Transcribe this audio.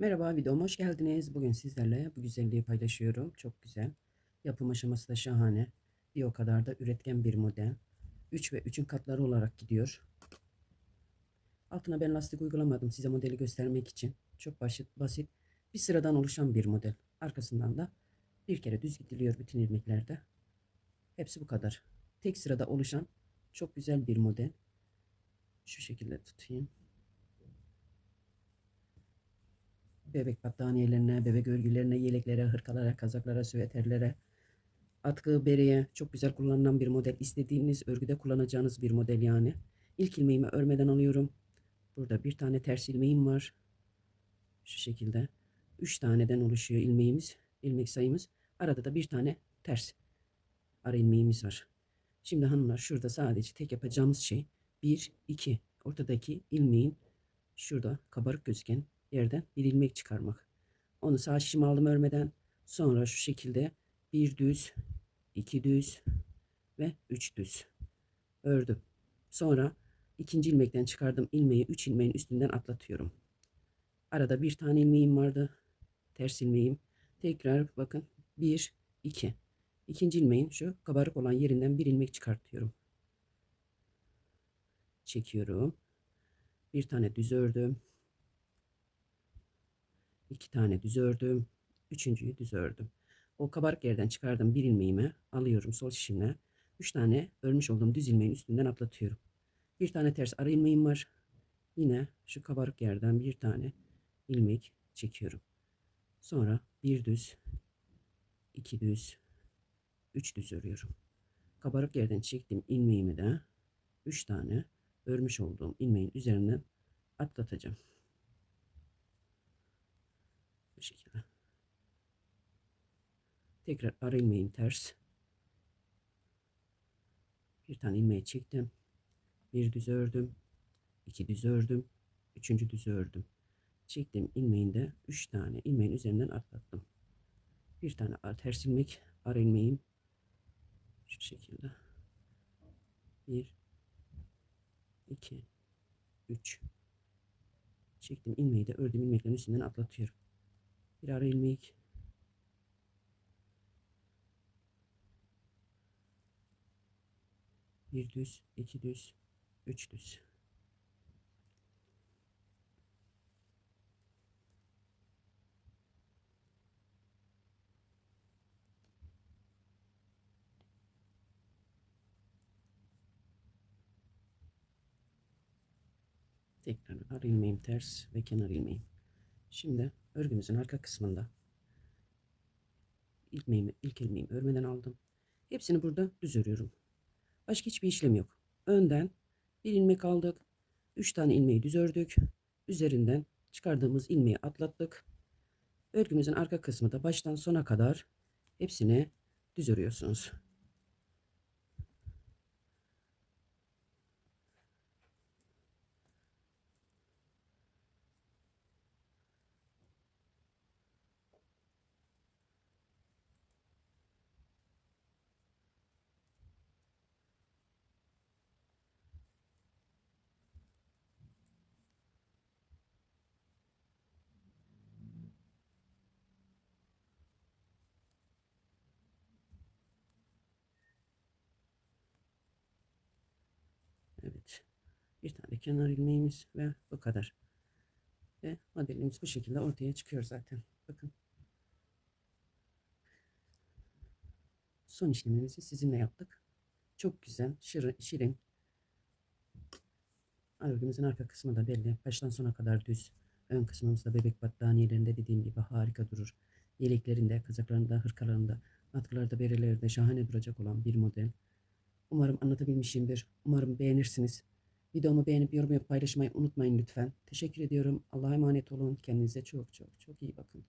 Merhaba videoma hoş geldiniz. Bugün sizlerle bu güzelliği paylaşıyorum. Çok güzel. Yapım aşaması da şahane. Bir o kadar da üretken bir model. 3 ve 3'ün katları olarak gidiyor. Altına ben lastik uygulamadım size modeli göstermek için. Çok basit, basit bir sıradan oluşan bir model. Arkasından da bir kere düz gidiliyor bütün ilmeklerde. Hepsi bu kadar. Tek sırada oluşan çok güzel bir model. Şu şekilde tutayım. Bebek battaniyelerine, bebek örgülerine, yeleklere, hırkalara, kazaklara, süveterlere, atkı, bereye çok güzel kullanılan bir model. İstediğiniz örgüde kullanacağınız bir model yani. İlk ilmeğimi örmeden alıyorum. Burada bir tane ters ilmeğim var. Şu şekilde. Üç taneden oluşuyor ilmeğimiz. ilmek sayımız. Arada da bir tane ters ara ilmeğimiz var. Şimdi hanımlar şurada sadece tek yapacağımız şey 1, 2 ortadaki ilmeğin şurada kabarık gözüken yerden bir ilmek çıkarmak. Onu sağ şişimi aldım örmeden. Sonra şu şekilde bir düz, iki düz ve üç düz ördüm. Sonra ikinci ilmekten çıkardım ilmeği üç ilmeğin üstünden atlatıyorum. Arada bir tane ilmeğim vardı. Ters ilmeğim. Tekrar bakın bir, iki. İkinci ilmeğin şu kabarık olan yerinden bir ilmek çıkartıyorum. Çekiyorum. Bir tane düz ördüm iki tane düz ördüm. Üçüncüyü düz ördüm. O kabarık yerden çıkardım bir ilmeğimi alıyorum sol şişimle. Üç tane örmüş olduğum düz ilmeğin üstünden atlatıyorum. Bir tane ters ara ilmeğim var. Yine şu kabarık yerden bir tane ilmek çekiyorum. Sonra bir düz, iki düz, üç düz örüyorum. Kabarık yerden çektiğim ilmeğimi de üç tane örmüş olduğum ilmeğin üzerinden atlatacağım. Bu şekilde. Tekrar ara ilmeğim ters. Bir tane ilmeği çektim. Bir düz ördüm. iki düz ördüm. Üçüncü düz ördüm. Çektim ilmeğinde üç tane ilmeğin üzerinden atlattım. Bir tane ters ilmek ara ilmeğim şu şekilde. Bir, iki, üç. Çektim ilmeği de ördüm ilmeklerin üstünden atlatıyorum. Bir ara ilmek. Bir düz, iki düz, üç düz. Tekrar ara ilmeğim ters ve kenar ilmeğim. Şimdi örgümüzün arka kısmında ilmeğimi, ilk ilmeğimi örmeden aldım. Hepsini burada düz örüyorum. Başka hiçbir işlem yok. Önden bir ilmek aldık. Üç tane ilmeği düz ördük. Üzerinden çıkardığımız ilmeği atlattık. Örgümüzün arka kısmı da baştan sona kadar hepsini düz örüyorsunuz. Bir tane kenar ilmeğimiz ve bu kadar. Ve modelimiz bu şekilde ortaya çıkıyor zaten. Bakın. Son işlemimizi sizinle yaptık. Çok güzel, şirin. şirin. Örgümüzün arka kısmı da belli. Baştan sona kadar düz. Ön kısmımızda bebek battaniyelerinde dediğim gibi harika durur. Yeleklerinde, kazaklarında, hırkalarında, atkılarda, berelerinde şahane duracak olan bir model. Umarım anlatabilmişimdir. Umarım beğenirsiniz. Videomu beğenip yorum yapıp paylaşmayı unutmayın lütfen. Teşekkür ediyorum. Allah'a emanet olun. Kendinize çok çok çok iyi bakın.